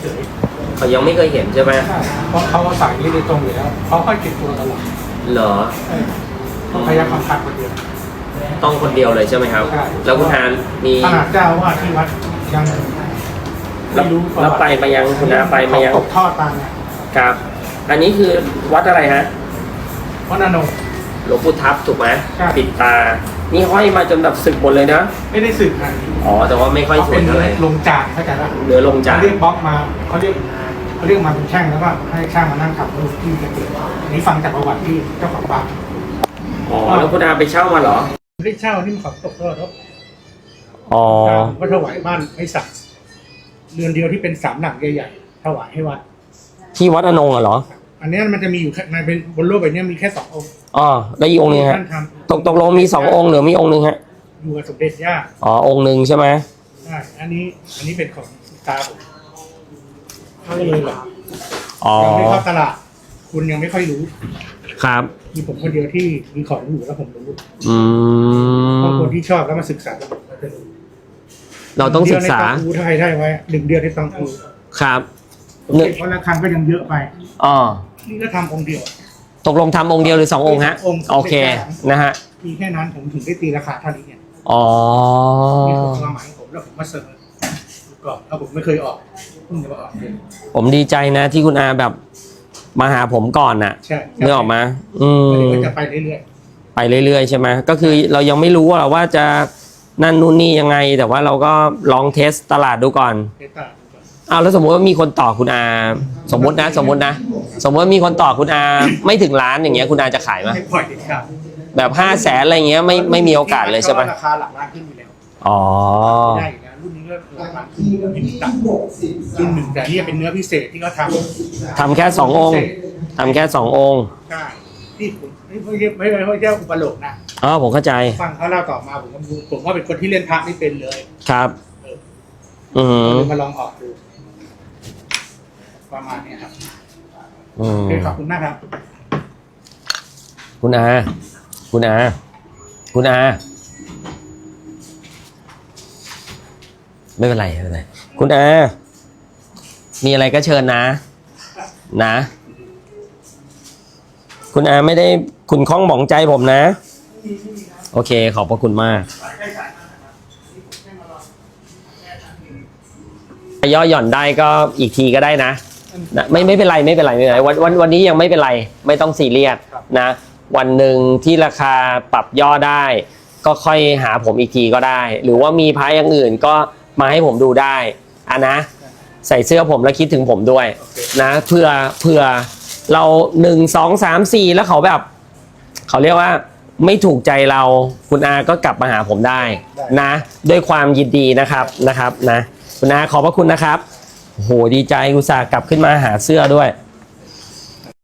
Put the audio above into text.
เฉยเขายังไม่เคยเห็นใช่ไหมๆใช่เพราะเขาใส่นี่โดยตรงอยู่แล้วเขาค่อยติดตัวตลอดเหรอใช่ต้องพยายามคำคัดคนเดียว ต้องคนเดียวเลยใช่ไหมครับ ใช่ แล้วคุณทานมีขนาดเจ้าอาว่าสที่วัดยังแล้วไม่รู้แล้วไปมายังคุณอาไปมายังเขตกทอดมาไงครับ อันนี้คือวัดอะไรฮะ วัดนานง หลวงปู่ทับถูกไหมครับ ปิดตา นี่ห้อยมาจนแบบสึกหมดเลยนะ ไม่ได้สึกนะ อ๋อ แต่ว่าไม่ค่อยเขาสวเป็ยนเท่าไหร่ลงจานเข้าใจปะเนื้อลงจานเขาเรียกบล็อกมาเขาเรียกเขาเรียกมาเป็นแช่งแล้วก็ให้ช่างมานั่งขับรถที่จะเกิดอันนี้ฟังจากประวัติที่เจ้าของบ้านอ๋อแล้วคุณอาไปเช่ามาเหรอไม่ได้เช่านี่มันของตกทอดครับอ๋อผมก็ถวายบ้านให้สักเรือนเดียวที่เป็นสามหลังใหญ่ๆถวายให้วัด ที่วัดอนงค์อะเหรอ อันเนี้ยมันจะมีอยู่แค่ในเป็นบนโลกใบเนี้ยมีแค่สององค์อ๋อแล้วอีกองค์หนึงฮะท่านทตกตกลงมีสององค์หรือมีองค์หนึงฮะำ อยู่กับสมเด็จย่าอ๋อ องค์หนึ่งใช่ไหมใช่อันนี้ อันนี้เป็นของตาผมเขาก็เลยแบบอ๋อ ยังไม่เข้าตลาด คุณยังไม่ค่อยรู้ ครับ มีผมคนเดียวที่มีของอยู่แล้วผมรู้อืบางม คนที่ชอบแล้วมาศึกษาแล้วผมก็จะรู้เราต้องศึกษา เดือนในตังอูถ้าใครได้ไว้หนึ่งเดือนในตังอูครับผมหนึ่งเก็บวันละครั้งก็ยังเยอะไป อ๋อ นี่ก็ทำองค์เดียว ตกลงทำองค์เดียวหรือสององค์ฮะ องค์ โอเค นะฮะ มีแค่นั้นผมถึงได้ตีราคาเท่านี้เนี่ย อ๋อ นี่คือความหมายของผมแล้วผมมาเสนอก่อนแล้วผมไม่เคยออกเพิ่งจะมาออกเองผมดีใจนะที่คุณอาแบบมาหาผมก่อนน่ะใช่เนื้อออกมา อืมเดี๋ยวก็จะไปเรื่อยไปเรื่อยๆใช่ไหมก็คือเรายังไม่รู้ว่าว่าจะนั่นนู่นนี่ยังไง แต่ว่าเราก็ลองเทสตลาดดูก่อนๆเทสตา ดูก่อนอ้าวแล้วสมมติว่ามีคนต่อคุณอาสมมตินะ สมมตินะ สมมติว่ามีคนต่อคุณอาไม่ถึงล้านอย่างเงี้ยคุณอาจะขายไหมให้ปล่อยเด็ดขาดแบบห้าแสนอะไรเงี้ยไม่ไม่มีโอกาสเลยใช่ไหมราคาหลักล้านขึ้นอยู่แล้วอ๋อไม่ได้อยู่แล้วรุ่นนี้ก็หลักล้านขึ้นอยู่แล้วไม่มีตังค์รุ่นหนึ่งแต่นี่เป็นเนื้อพิเศษที่เขาทำทำแค่สององค์ทำแค่สององค์ใช่ที่ผมไม่ไม่ไม่ไม่ไม่ใช่อุปโลกนะอ๋อผมเข้าใจฟังเขาเล่าต่อมาผมก็รู้ผมว่าเป็นคนที่เล่นพระไม่เป็นเลยครับอืก็มเลยมาลองออกดู ประมาณเนี้ยครับอืมโอเคขอบคุณมากครับ คุณอา คุณอา คุณอา ไม่เป็นไรไม่เป็นไร คุณอา มีอะไรก็เชิญนะ นะ คุณอาไม่ได้คุณข้องหมองใจผมนะ โอเค ขอบพระคุณมากย่อหย่อนได้ก็อีกทีก็ได้นะ นะไม่ไม่เป็นไรไม่เป็นไรไม่เป็นไรวันวันวันนี้ยังไม่เป็นไรไม่ต้องซีเรียสครับนะ วันหนึ่งที่ราคาปรับย่อได้ ก็ค่อยหาผมอีกทีก็ได้ หรือว่ามีพายอย่างอื่นก็มาให้ผมดูได้อะนะ ใส่เสื้อผมแล้วคิดถึงผมด้วยโอเคนะเพื่อเพื่อเราหนึ่งสองสามสี่แล้วเขาแบบ เขาเรียกว่าไม่ถูกใจเราคุณอาก็กลับมาหาผมได้นะ ด้วยความยินดีนะครับนะครับนะคุณอาขอบพระคุณนะครับโอ้ โหดีใจอุตส่าห์กลับขึ้นมาหาเสื้อด้วย